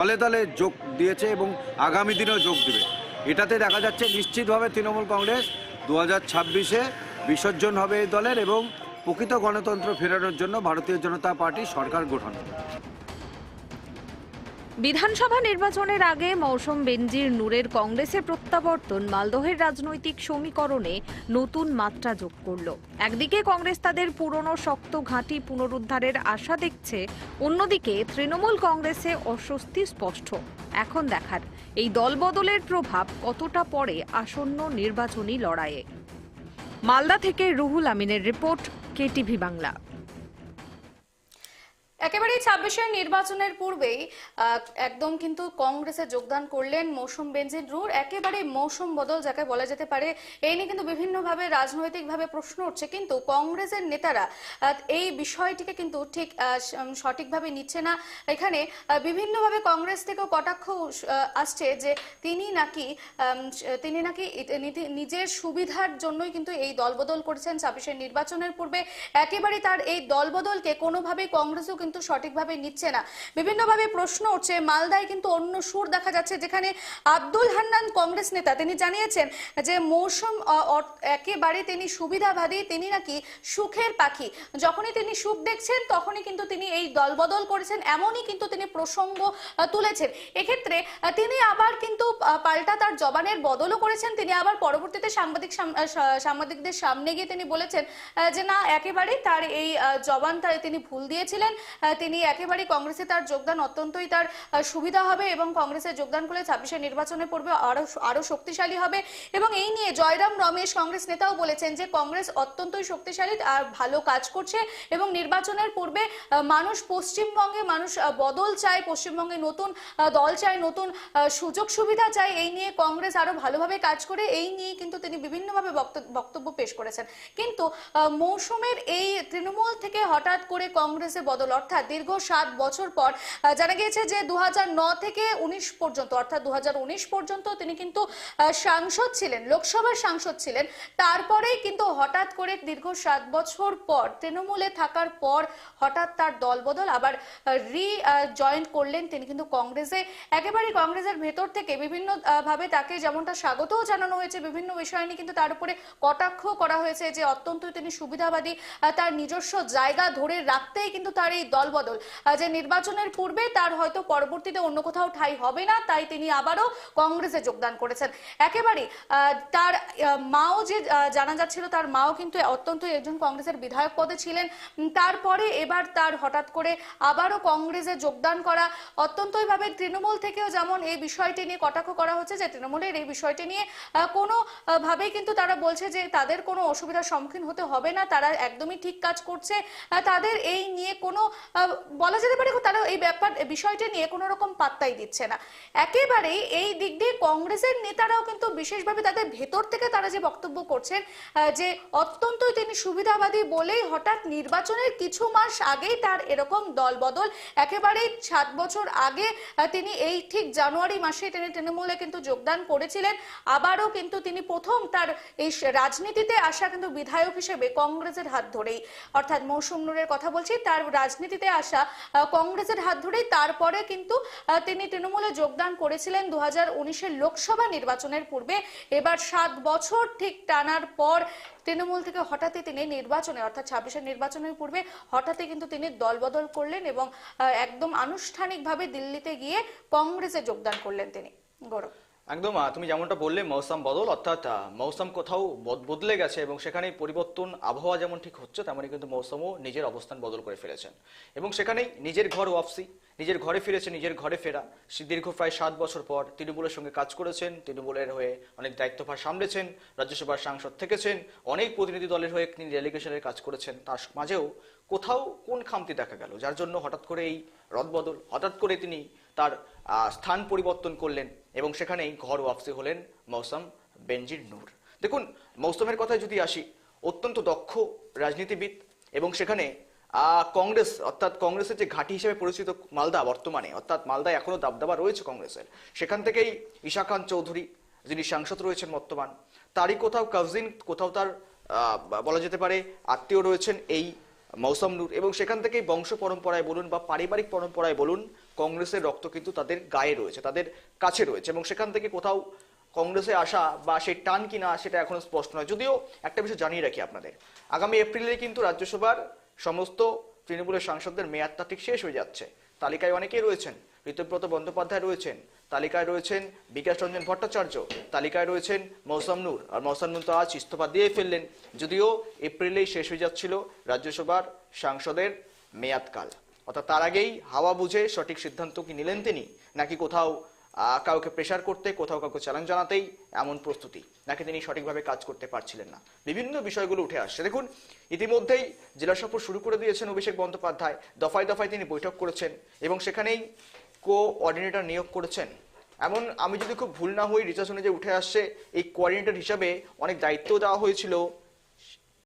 দলে দলে যোগ দিয়েছে এবং আগামী দিনেও যোগ দেবে এটাতে দেখা যাচ্ছে নিশ্চিতভাবে তৃণমূল কংগ্রেস দু হাজার ছাব্বিশে বিসর্জন হবে এই দলের এবং প্রকৃত গণতন্ত্র ফেরানোর জন্য ভারতীয় জনতা পার্টি সরকার গঠন। বিধানসভা নির্বাচনের আগে মৌসুম বেনজির নূরের কংগ্রেসে প্রত্যাবর্তন, মালদহের রাজনৈতিক সমীকরণে নতুন মাত্রা যোগ করল। একদিকে কংগ্রেস তাদের পুরনো শক্ত ঘাঁটি পুনরুদ্ধারের আশা দেখছে, অন্যদিকে তৃণমূল কংগ্রেসে অস্বস্তি স্পষ্ট। এখন দেখার, এই দলবদলের প্রভাব কতটা পড়ে আসন্ন নির্বাচনী লড়াইয়ে? মালদা থেকে রুহুল আমিনের রিপোর্ট, কেটিভি বাংলা। একেবারেই ছাব্বিশের নির্বাচনের পূর্বেই একদম কিন্তু কংগ্রেসে যোগদান করলেন মৌসুম বেনজির রুর। একেবারে মৌসুম বদল যাকে বলা যেতে পারে, এই নিয়ে কিন্তু বিভিন্নভাবে রাজনৈতিকভাবে প্রশ্ন উঠছে। কিন্তু কংগ্রেসের নেতারা এই বিষয়টিকে কিন্তু ঠিক সঠিকভাবে নিচ্ছে না। এখানে বিভিন্নভাবে কংগ্রেস থেকেও কটাক্ষ আসছে যে তিনি নাকি তিনি নাকি নিজের সুবিধার জন্যই কিন্তু এই দলবদল করেছেন ছাব্বিশের নির্বাচনের পূর্বে। একেবারে তার এই দলবদলকে কোনোভাবেই কংগ্রেসও কিন্তু সঠিকভাবে নিচ্ছে না। বিভিন্নভাবে প্রশ্ন উঠছে মালদায় কিন্তু অন্য সুর দেখা যাচ্ছে যেখানে আব্দুল হান্নান কংগ্রেস নেতা তিনি জানিয়েছেন যে মৌসুম একেবারে তিনি সুবিধাবাদী তিনি নাকি সুখের পাখি। যখনই তিনি সুখ দেখছেন তখনই কিন্তু তিনি এই দলবদল করেছেন এমনই কিন্তু তিনি প্রসঙ্গ তুলেছেন। এক্ষেত্রে তিনি আবার কিন্তু পাল্টা তার জবানের বদলও করেছেন তিনি আবার পরবর্তীতে সাংবাদিক সাংবাদিকদের সামনে গিয়ে তিনি বলেছেন যে না একেবারেই তার এই আহ, জবানটা তিনি ভুল দিয়েছিলেন তিনি একেবারেই কংগ্রেসে তার যোগদান অত্যন্তই তার সুবিধা হবে এবং কংগ্রেসে যোগদান করলে ছাব্বিশে নির্বাচনে পড়বে, আরও আরও শক্তিশালী হবে। এবং এই নিয়ে জয়রাম রমেশ কংগ্রেস নেতাও বলেছেন যে, কংগ্রেস অত্যন্তই শক্তিশালী আর ভালো কাজ করছে এবং নির্বাচনের পূর্বে মানুষ পশ্চিমবঙ্গে, মানুষ বদল চায়, পশ্চিমবঙ্গে নতুন দল চায়, নতুন সুযোগ সুবিধা চায়, এই নিয়ে কংগ্রেস আরও ভালোভাবে কাজ করে, এই নিয়ে কিন্তু তিনি বিভিন্নভাবে বক্ত- বক্তব্য পেশ করেছেন। কিন্তু মৌসুমের এই তৃণমূল থেকে হঠাৎ করে কংগ্রেসে বদল, অর্থাৎ দীর্ঘ সাত বছর পর জানা গিয়েছে যে দু থেকে উনিশ পর্যন্ত, অর্থাৎ দু হাজার উনিশ পর্যন্ত তিনি কিন্তু সাংসদ ছিলেন, লোকসভার সাংসদ ছিলেন। তারপরেই কিন্তু হঠাৎ করে দীর্ঘ সাত বছর পর, তৃণমূলে থাকার পর হঠাৎ তার দলবদল আবার রি জয়েন করলেন তিনি কিন্তু কংগ্রেসে। একেবারে কংগ্রেসের ভেতর থেকে বিভিন্ন ভাবে তাকে যেমনটা স্বাগতও জানানো হয়েছে, বিভিন্ন বিষয় নিয়ে কিন্তু তার উপরে কটাক্ষ করা হয়েছে যে অত্যন্ত তিনি সুবিধাবাদী তার নিজস্ব জায়গা ধরে রাখতেই কিন্তু তার এই দলবদল। যে নির্বাচনের পূর্বে তার হয়তো পরবর্তীতে অন্য কোথাও ঠাই হবে না তাই তিনি আবারও কংগ্রেসে যোগদান করেছেন। একেবারে আহ, তার মাও যে জানা যাচ্ছিল তার মাও কিন্তু অত্যন্ত একজন কংগ্রেসের বিধায়ক পদে ছিলেন। তারপরে এবার তার হঠাৎ করে আবারও কংগ্রেসে যোগদান করা। অত্যন্তই ভাবে তৃণমূল থেকেও যেমন এই বিষয়টি নিয়ে কটাক্ষ করা হচ্ছে যে তৃণমূলের এই বিষয়টি নিয়ে আহ, কোনো ভাবেই কিন্তু তারা বলছে যে তাদের কোনো অসুবিধার সম্মুখীন হতে হবে না তারা একদমই ঠিক কাজ করছে। তাদের এই নিয়ে কোনো বলা যেতে পারে তারা এই ব্যাপার, বিষয়টি নিয়ে কোনো রকম পাত্তাই দিচ্ছে না। একেবারেই এই দিক দিয়ে কংগ্রেসের নেতারাও কিন্তু বিশেষভাবে তাদের ভেতর থেকে তারা যে বক্তব্য করছেন যে অত্যন্তই তিনি সুবিধাবাদী বলেই হঠাৎ নির্বাচনের কিছু মাস আগেই তার এরকম দলবদল, একেবারেই সাত বছর আগে তিনি এই ঠিক জানুয়ারি মাসে তিনি তৃণমূলে কিন্তু যোগদান করেছিলেন। আবারও কিন্তু তিনি প্রথম তার এই রাজনীতিতে আসা কিন্তু বিধায়ক হিসেবে কংগ্রেসের হাত ধরেই। অর্থাৎ মৌসুম নূরের কথা বলছি, তার রাজনীতিতে আসা কংগ্রেসের হাত ধরেই তারপরে কিন্তু তিনি তৃণমূলে যোগদান করেছিলেন দু হাজার লোকসভা নির্বাচনের পূর্বে। এবার সাত বছর ঠিক টানার পর তৃণমূল থেকে হঠাৎই তিনি নির্বাচনে, অর্থাৎ ছাব্বিশের নির্বাচনের পূর্বে হঠাৎই কিন্তু তিনি দলবদল করলেন এবং একদম আনুষ্ঠানিকভাবে দিল্লিতে গিয়ে কংগ্রেসে যোগদান করলেন তিনি। গৌরব। একদম তুমি যেমনটা বললে, মৌসুম বদল, অর্থাৎ মৌসুম কোথাও বদ- বদলে গেছে এবং সেখানে পরিবর্তন, আবহাওয়া যেমন ঠিক হচ্ছে তেমনই কিন্তু মৌসুমও নিজের অবস্থান বদল করে ফেলেছেন। এবং সেখানেই নিজের ঘর ওয়াপসি, নিজের ঘরে ফিরেছে, নিজের ঘরে ফেরা। দীর্ঘ প্রায় সাত বছর পর তৃণমূলের সঙ্গে কাজ করেছেন, তৃণমূলের হয়ে অনেক দায়িত্বভার সামলেছেন, রাজ্যসভার সাংসদ থেকেছেন, অনেক প্রতিনিধি দলের হয়ে তিনি ডেলিগেশনের কাজ করেছেন। তার মাঝেও কোথাও কোন খামতি দেখা গেল, যার জন্য হঠাৎ করে এই রদবদল, হঠাৎ করে তিনি তার স্থান পরিবর্তন করলেন এবং সেখানেই ঘর ওয়াপসি হলেন মৌসুম বেনজির নূর। দেখুন, মৌসুমের কথায় যদি আসি, অত্যন্ত দক্ষ রাজনীতিবিদ এবং সেখানে কংগ্রেস, অর্থাৎ কংগ্রেসের যে ঘাঁটি হিসেবে পরিচিত মালদা বর্তমানে, অর্থাৎ মালদায় এখনও দাবদাবা রয়েছে কংগ্রেসের, সেখান থেকেই ঈশা খান চৌধুরী, যিনি সাংসদ রয়েছেন বর্তমান, তারই কোথাও কাজিন কোথাও তার বলা যেতে পারে, আত্মীয় রয়েছেন এই মৌসম নূর। এবং সেখান থেকেই বংশ পরম্পরায় বলুন বা পারিবারিক পরম্পরায় বলুন, কংগ্রেসের রক্ত কিন্তু তাদের গায়ে রয়েছে, তাদের কাছে রয়েছে। এবং সেখান থেকে কোথাও কংগ্রেসে আসা বা সেই টান কিনা সেটা এখনও স্পষ্ট নয়। যদিও একটা বিষয় জানিয়ে রাখি আপনাদের। আগামী এপ্রিলে কিন্তু রাজ্যসভার সমস্ত তৃণমূলের সাংসদদের মেয়াদটা ঠিক শেষ হয়ে যাচ্ছে। তালিকায় অনেকেই রয়েছেন। ঋতুব্রত বন্দ্যোপাধ্যায় রয়েছেন। তালিকায় রয়েছেন বিকাশ রঞ্জন ভট্টাচার্য। তালিকায় রয়েছেন মৌসাম নূর। আর মৌসাম নূর তো আজ ইস্তফা দিয়ে ফেললেন। যদিও এপ্রিলেই শেষ হয়ে যাচ্ছিল রাজ্যসভার সাংসদের মেয়াদকাল। অর্থাৎ তার আগেই হাওয়া বুঝে সঠিক সিদ্ধান্ত কি নিলেন তিনি, নাকি কোথাও কাউকে প্রেশার করতে, কোথাও কাউকে চ্যালেঞ্জ জানাতেই এমন প্রস্তুতি। নাকি তিনি সঠিকভাবে কাজ করতে পারছিলেন না। বিভিন্ন বিষয়গুলো উঠে আসছে। দেখুন, ইতিমধ্যেই জেলা সফর শুরু করে দিয়েছেন অভিষেক বন্দ্যোপাধ্যায়। দফায় দফায় তিনি বৈঠক করেছেন এবং সেখানেই কো অর্ডিনেটর নিয়োগ করেছেন। এমন, আমি যদি খুব ভুল না হই রিচার্জ যে উঠে আসছে, এই কোঅর্ডিনেটর হিসাবে অনেক দায়িত্ব দেওয়া হয়েছিল।